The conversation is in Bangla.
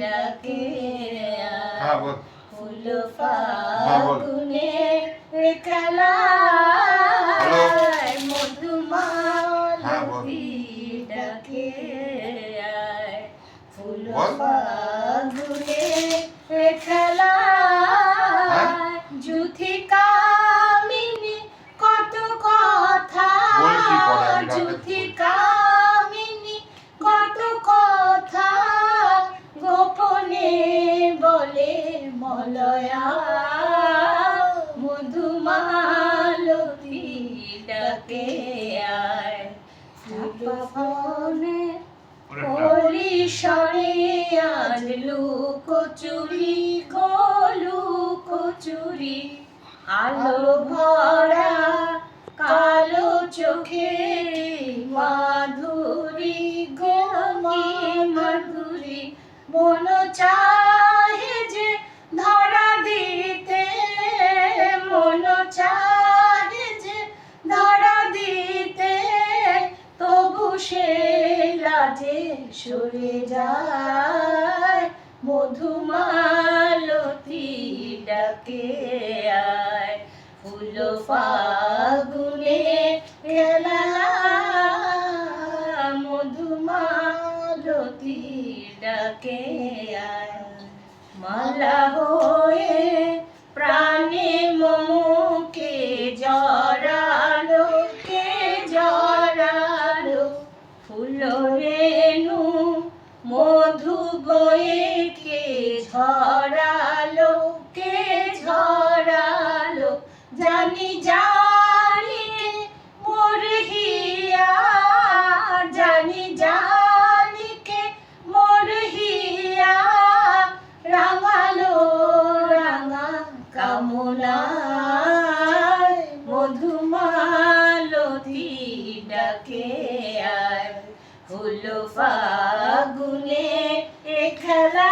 ডাকে ফুল। ফাগুনে খেলা হ্যালো। বল। মধুমালতী ডাকে ফুল ফাগুনে মলয়া মধুমালতী ডাকে আয় ফুলফনে কলি সরে আজ লুকোচুরি গলু কচুরি। আলো ভরা কালো চোখে মাধুরী গো মাধুরী। মন চাহে সে লাজে সরে যায়, মধুমালতী ডাকে আয়। ফুল ফাগুনে খেলা মধুমালতী ডাকে আয়। মালা হয়ে বয়ে কে ঝরালো কে ঝরালো জানি জানি মোর জানি জানি কে মোর হিয়া রাঙালো, রাঙা কামনায় মধুমালতী ডাকে আয় ফুল ফাগুনে Hello.